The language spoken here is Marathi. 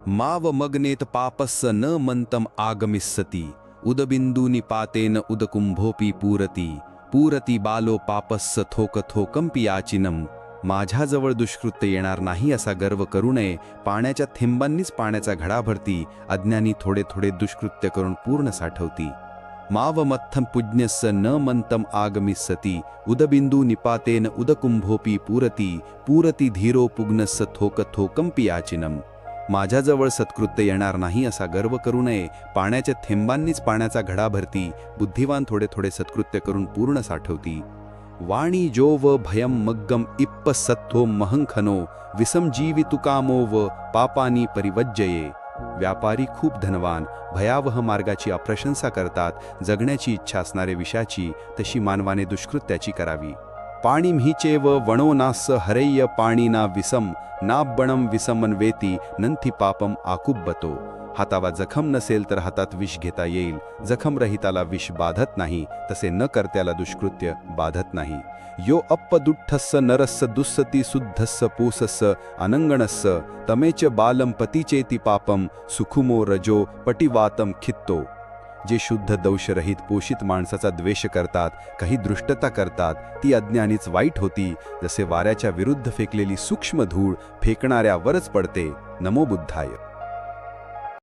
माव मग्नेत पापस्स न मंतम आगमिस्सती उदबिंदूनि पातेन उदकुंभोपी पूरती। पूरती बालो पापस्स थोक थोकंपी याचिनम माझ्याजवळ दुष्कृत्य येणार नाही असा गर्व करू नये। पाण्याच्या थेंबांनीच पाण्याचा घडा भरती अज्ञानी थोडे थोडे दुष्कृत्य करून पूर्ण साठवती। मावमत्थं पुज्ञस्स न मंतम आगमिस्सती उदबिंदू निपातेन उदकुंभोपी पूरती। पूरती धीरो पुग्नस्स थोक थोकंपी याचिनम माझ्याजवळ सत्कृत्य येणार नाही असा गर्व करू नये. पाण्याच्या थेंबांनीच पाण्याचा घडा भरती. बुद्धिवान थोडे थोडे सत्कृत्य करून पूर्ण साठवती. वाणी जो व भयम मग्गम इप्प सत्थो महंखनो. विसम तुकामो व पापानी परिवज्जये. व्यापारी खूप धनवान. भयावह मार्गाची अप्रशंसा करतात. जगण्याची इच्छा असणारे विषयाची तशी मानवाने दुष्कृत्याची करावी. पाणी म्हीचेव वणो नास हरय्य पाणीना विसम नाबणम विसमन्वेती नंथी पापम आकुब्बतो। हातावा जखम नसेल तर हातात विष घेता येईल जखम रहिताला विष बाधत नाही तसे न करत्याला दुष्कृत्य बाधत नाही। यो अप्पदुठ्ठस्स नरस्स दुस्सती शुद्धस्स पूसस्स अनंगणस्स तमेच बालम पतीचेती पापम सुखुमो रजो पटिवातम खित्तो। जे शुद्ध दोषरहित पोषित माणसाचा द्वेष करतात काही दृष्टता करतात ती अज्ञानीच वाईट होती. जसे वाऱ्याच्या विरुद्ध फेकलेली सूक्ष्म धूळ फेकणाऱ्यावरच पडते. नमो बुद्धाय.